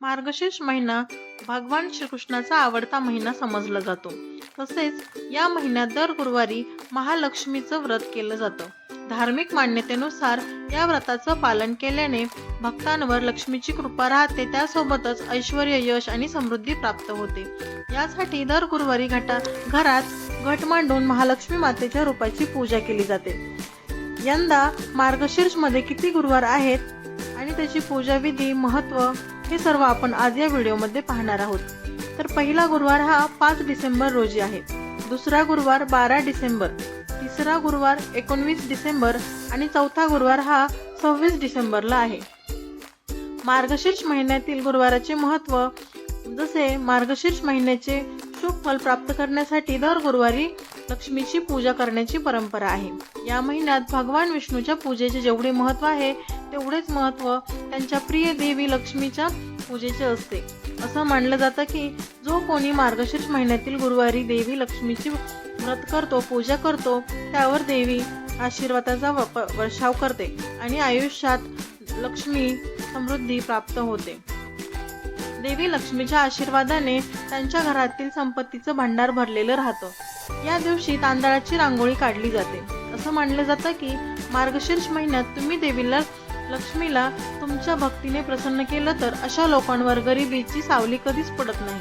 मार्गशीर्ष महिना भगवान श्रीकृष्णाचा आवडता महिना समजला जातो. तसेच या महिन्यात दर गुरुवारी महालक्ष्मीचं व्रत केलं जातं. धार्मिक मान्यतेनुसार या व्रताचं पालन केल्याने भक्तांवर लक्ष्मीची कृपा राहते. त्यासोबतच ऐश्वर यश आणि समृद्धी प्राप्त होते. यासाठी दर गुरुवारी घटा घरात घट मांडून महालक्ष्मी मातेच्या रूपाची पूजा केली जाते. यंदा मार्गशीर्षमध्ये किती गुरुवार आहेत? आणि त्याची पूजा विधी महत्त्व हे सर्व आपण आज या व्हिडिओमध्ये पाहणार आहोत. तर पहिला गुरुवार हा पाच डिसेंबर रोजी आहे. दुसरा गुरुवार बारा डिसेंबर. तिसरा गुरुवार एकोणवीस डिसेंबर आणि चौथा गुरुवार हा सव्वीस डिसेंबरला आहे. मार्गशीर्ष महिन्यातील गुरुवाराचे महत्त्व जसे मार्गशीर्ष महिन्याचे शुभ फल प्राप्त करण्यासाठी दर गुरुवारी लक्ष्मीची पूजा करण्याची परंपरा आहे. या महिन्यात भगवान विष्णूच्या पूजेचे जेवढे महत्त्व आहे तेवढेच महत्त्व त्यांच्या प्रिय देवी लक्ष्मीच्या पूजेचे असते. असं मानलं जातं की जो कोणी मार्गशीर्ष महिन्यातील गुरुवारी देवी लक्ष्मीची व्रत करतो पूजा करतो त्यावर देवी आशीर्वादाचा वर्षाव करते आणि आयुष्यात लक्ष्मी समृद्धी प्राप्त होते. देवी लक्ष्मीच्या आशीर्वादाने त्यांच्या घरातील संपत्तीचं भांडार भरलेलं राहतं. या दिवशी तांदळाची रांगोळी काढली जाते. असं मानलं जातं की मार्गशीर्ष महिन्यात तुम्ही देवीला लक्ष्मीला तुमच्या भक्तीने प्रसन्न केलं तर अशा लोकांवर गरिबीची सावली कधीच पडत नाही.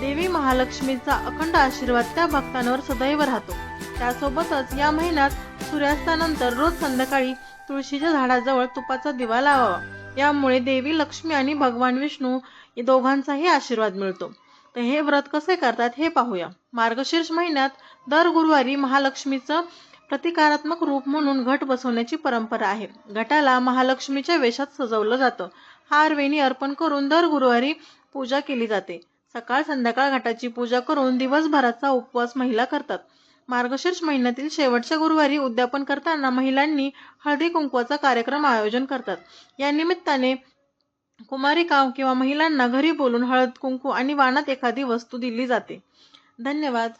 देवी महालक्ष्मीचा अखंड आशीर्वाद त्या भक्तांवर सदैव राहतो. त्यासोबतच या महिन्यात सूर्यास्तानंतर रोज संध्याकाळी तुळशीच्या झाडाजवळ तुपाचा दिवा लावावा. यामुळे देवी लक्ष्मी आणि भगवान विष्णू दोघांचाही आशीर्वाद मिळतो. तर हे व्रत कसे करतात हे पाहूया. मार्गशीर्ष महिन्यात दर गुरुवारी महालक्ष्मीचं प्रतिकारात्मक रूप म्हणून घट बसवण्याची परंपरा आहे. घटाला महालक्ष्मीच्या वेशात सजवलं जातं. हार वेणी अर्पण करून दर गुरुवारी पूजा केली जाते. सकाळ संध्याकाळ घटाची पूजा करून दिवसभराचा उपवास महिला करतात. मार्गशीर्ष महिन्यातील शेवटच्या गुरुवारी उद्यापन करताना महिलांनी हळदी कुंकवाचा कार्यक्रम आयोजन करतात. या निमित्ताने कुमारिका किंवा महिलांना घरी बोलून हळद कुंकू आणि वाणात एखादी वस्तू दिली जाते. धन्यवाद.